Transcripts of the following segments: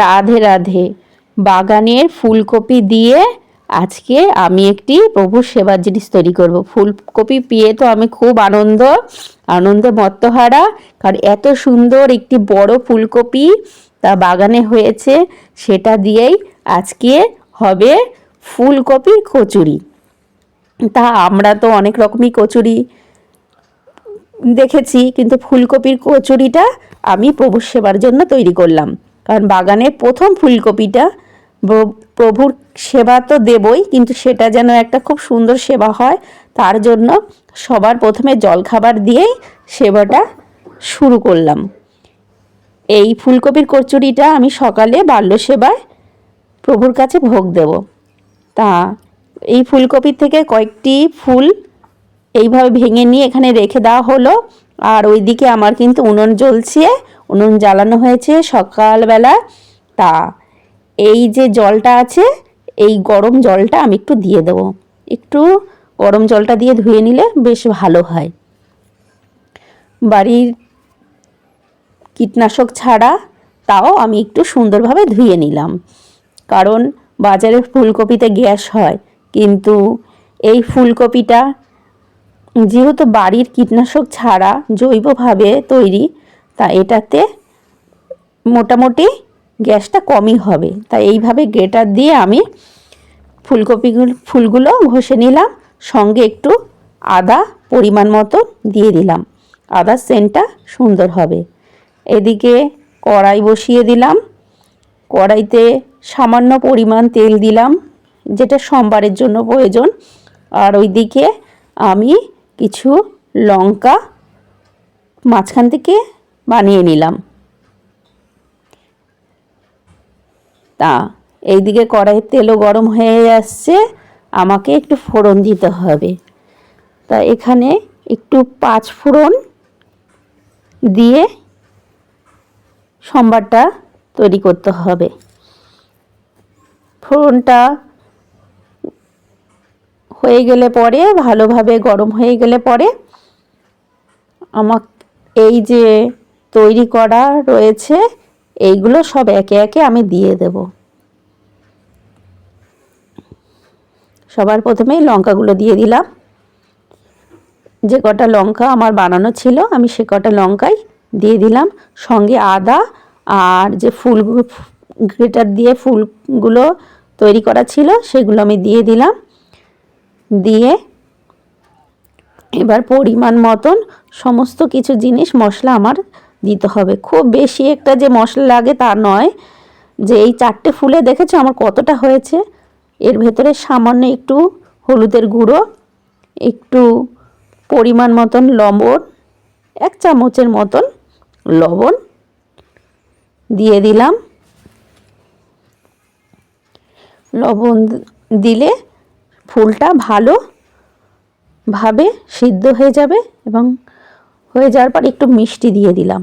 রাধে রাধে। বাগানের ফুলকপি দিয়ে আজকে আমি একটি প্রভুর সেবার জিনিস তৈরি করব। ফুলকপি পেয়ে তো আমি খুব আনন্দ, আনন্দে মত্তহারা। কারণ এত সুন্দর একটি বড় ফুলকপি তা বাগানে হয়েছে, সেটা দিয়েই আজকে হবে ফুলকপির কচুরি। তা আমরা তো অনেক রকমই কচুরি দেখেছি, কিন্তু ফুলকপির কচুরিটা আমি প্রভুর সেবার জন্য তৈরি করলাম। কারণ বাগানে প্রথম ফুলকপিটা প্রভুর সেবা তো দেবই, কিন্তু সেটা যেন একটা খুব সুন্দর সেবা হয়, তার জন্য সবার প্রথমে জলখাবার দিয়েই সেবাটা শুরু করলাম। এই ফুলকপির কচুরিটা আমি সকালে বাল্য সেবায় প্রভুর কাছে ভোগ দেব। তা এই ফুলকপির থেকে কয়েকটি ফুল এইভাবে ভেঙে নিয়ে এখানে রেখে দেওয়া হলো। আর ওইদিকে আমার কিন্তু উনুন জ্বলছে, উনুন জ্বালানো হয়েছে সকালবেলা। তা এই যে জলটা আছে, এই গরম জলটা আমি একটু দিয়ে দেবো। একটু গরম জলটা দিয়ে ধুয়ে নিলে বেশ ভালো হয়। বাড়ির কীটনাশক ছাড়া তাও আমি একটু সুন্দরভাবে ধুয়ে নিলাম। কারণ বাজারের ফুলকপিতে গ্যাস হয়, কিন্তু এই ফুলকপিটা যেহেতু বাড়ির কীটনাশক ছাড়া জৈবভাবে তৈরি, তা এটাতে মোটামুটি গ্যাসটা কমই হবে। তাই এইভাবে গ্রেটার দিয়ে আমি ফুলকপিগুলো, ফুলগুলো ঘষে নিলাম, সঙ্গে একটু আদা পরিমাণ মতো দিয়ে দিলাম। আদার সেন্টটা সুন্দর হবে। এদিকে কড়াই বসিয়ে দিলাম। কড়াইতে সামান্য পরিমাণ তেল দিলাম, যেটা সোমবারের জন্য প্রয়োজন। আর ওইদিকে আমি কিছু লঙ্কা মাঝখান থেকে বানিয়ে নিলাম। তা, এইদিকে কড়াইয়ের তেলও গরম হয়ে আসছে, আমাকে একটু ফোড়ন দিতে হবে। তা, এখানে একটু পাঁচ ফোড়ন দিয়ে সম্বারটা তৈরি করতে হবে। ফোড়নটা হয়ে গেলে পরে, ভালোভাবে গরম হয়ে গেলে পরে আমার এই যে তৈরি করা রয়েছে, এইগুলো সব একে একে আমি দিয়ে দেব। সবার প্রথমেই লঙ্কাগুলো দিয়ে দিলাম। যে কটা লঙ্কা আমার বানানো ছিল, আমি সে কটা লঙ্কাই দিয়ে দিলাম। সঙ্গে আদা আর যে ফুল গ্রেটার দিয়ে ফুলগুলো তৈরি করা ছিল, সেগুলো আমি দিয়ে দিলাম। দিয়ে এবার পরিমাণ মতন সমস্ত কিছু জিনিস মশলা আমার দিতে হবে। খুব বেশি একটা যে মশলা লাগে তা নয়, যে এই চারটে ফুলে দেখেছ আমার কতটা হয়েছে? এর ভেতরে সামান্য একটু হলুদের গুঁড়ো, একটু পরিমাণ মতন লবণ, এক চামচের মতন লবণ দিয়ে দিলাম। লবণ দিলে ফুলটা ভালো ভাবে সিদ্ধ হয়ে যাবে এবং হয়ে যাওয়ার পর একটু মিষ্টি দিয়ে দিলাম,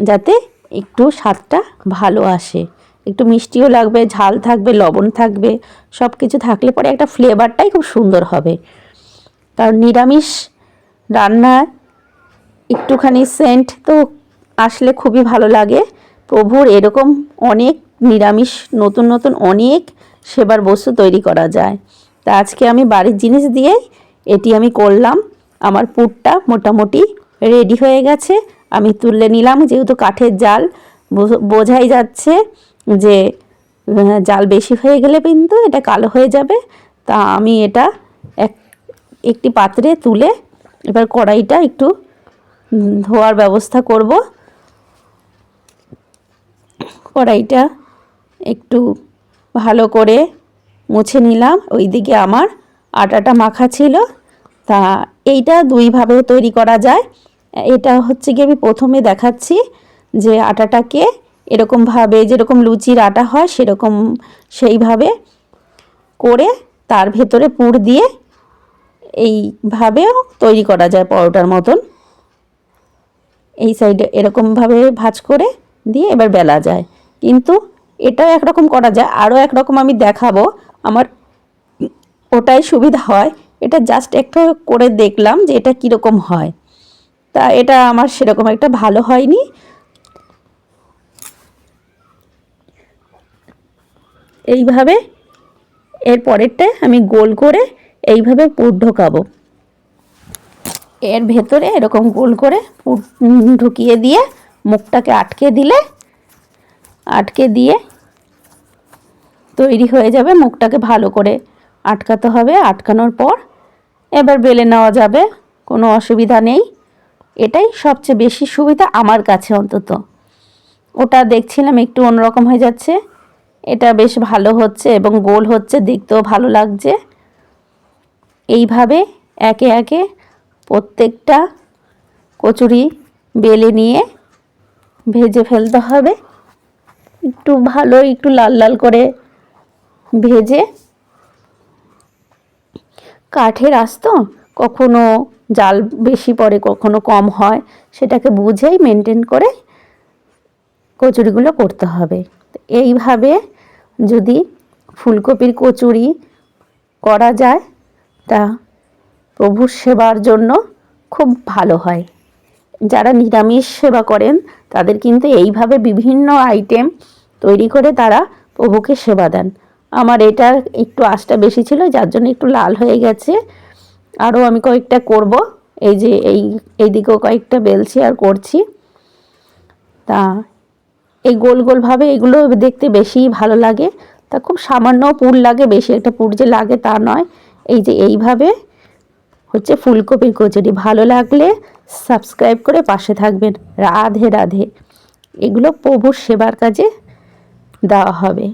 যাতে একটু স্বাদটা ভালো আসে। একটু মিষ্টিও লাগবে, ঝাল থাকবে, লবণ থাকবে সব কিছু থাকলে পরে একটা ফ্লেভারটাই খুব সুন্দর হবে। কারণ নিরামিষ রান্না একটুখানি সেন্ট তো আসলে খুবই ভালো লাগে। প্রভুর এরকম অনেক নিরামিষ, নতুন নতুন অনেক সেবার বস্তু তৈরি করা যায়। তা আজকে আমি বাড়ির জিনিস দিয়ে এটি আমি করলাম। আমার পুরটা মোটামুটি রেডি হয়ে গেছে। আমি তুলে নিলাম, যেহেতু কাঠের জাল, বোঝ- বোঝাই যাচ্ছে যে জাল বেশি হয়ে গেলে কিন্তু এটা কালো হয়ে যাবে। তা আমি এটা এক, একটি পাত্রে তুলে এবার কড়াইটা একটু ধোয়ার ব্যবস্থা করব। কড়াইটা একটু ভালো করে মুছে নিলাম। ওইদিকে আমার আটাটা মাখা ছিল। তা এইটা দুইভাবেও তৈরি করা যায়। এটা হচ্ছে কি আমি প্রথমে দেখাচ্ছি যে আটাটাকে এরকমভাবে যেরকম লুচির আটা হয় সেরকম সেইভাবে করে তার ভেতরে পুর দিয়ে এইভাবেও তৈরি করা যায় পরোটার মতন। এই সাইডে এরকমভাবে ভাজ করে দিয়ে এবার বেলা যায়। কিন্তু এটাও একরকম করা যায়। আরও একরকম আমি দেখাবো। আমার ওটাই সুবিধা হয়। এটা জাস্ট একটা করে দেখলাম যে এটা কীরকম হয়। তা এটা আমার সেরকম একটা ভালো হয়নি। এইভাবে এর পরেরটায় আমি গোল করে এইভাবে পুর ঢোকাবো। এর ভেতরে এরকম গোল করে পুর ঢুকিয়ে দিয়ে মুখটাকে আটকে দিলে, আটকে দিয়ে তৈরি হয়ে যাবে, মুখটাকে ভালো করে আটকাতে হবে। আটকানোর পর এবার বেলে নেওয়া যাবে, কোনো অসুবিধা নেই। এটাই সবচেয়ে বেশি সুবিধা আমার কাছে অন্তত। ওটা দেখছিলাম একটু অন্যরকম হয়ে যাচ্ছে। এটা বেশ ভালো হচ্ছে এবং গোল হচ্ছে, দেখতেও ভালো লাগছে। এইভাবে একে একে প্রত্যেকটা কচুরি বেলে নিয়ে ভেজে ফেলতে হবে। একটু ভালো, একটু লাল লাল করে ভেজে কাঠের আস্ত, কখনো জাল বেশি পড়ে, কখনো কম হয়, সেটাকে বুঝেই মেনটেন করে কচুরিগুলো করতে হবে। এইভাবে যদি ফুলকপির কচুরি করা যায়, তা প্রভুর সেবার জন্য খুব ভালো হয়। যারা নিরামিষ সেবা করেন, তাদের কিন্তু এইভাবে বিভিন্ন আইটেম তৈরি করে তারা প্রভুকে সেবা দেন। আমার এটার একটু আঁচটা বেশি ছিল, যার জন্য একটু লাল হয়ে গেছে। আরও আমি কয়েকটা করব। এই যে এই, এইদিকেও কয়েকটা বেলছি আর করছি। তা এই গোল গোলভাবে এগুলো দেখতে বেশি ভালো লাগে। তা খুব সামান্য পুর লাগে, বেশি একটা পুর যে লাগে তা নয়। এই যে এইভাবে হচ্ছে ফুলকপির কচুরি। ভালো লাগলে সাবস্ক্রাইব করে পাশে থাকবেন। রাধে রাধে। এগুলো প্রভুর সেবার কাজে দেওয়া হবে।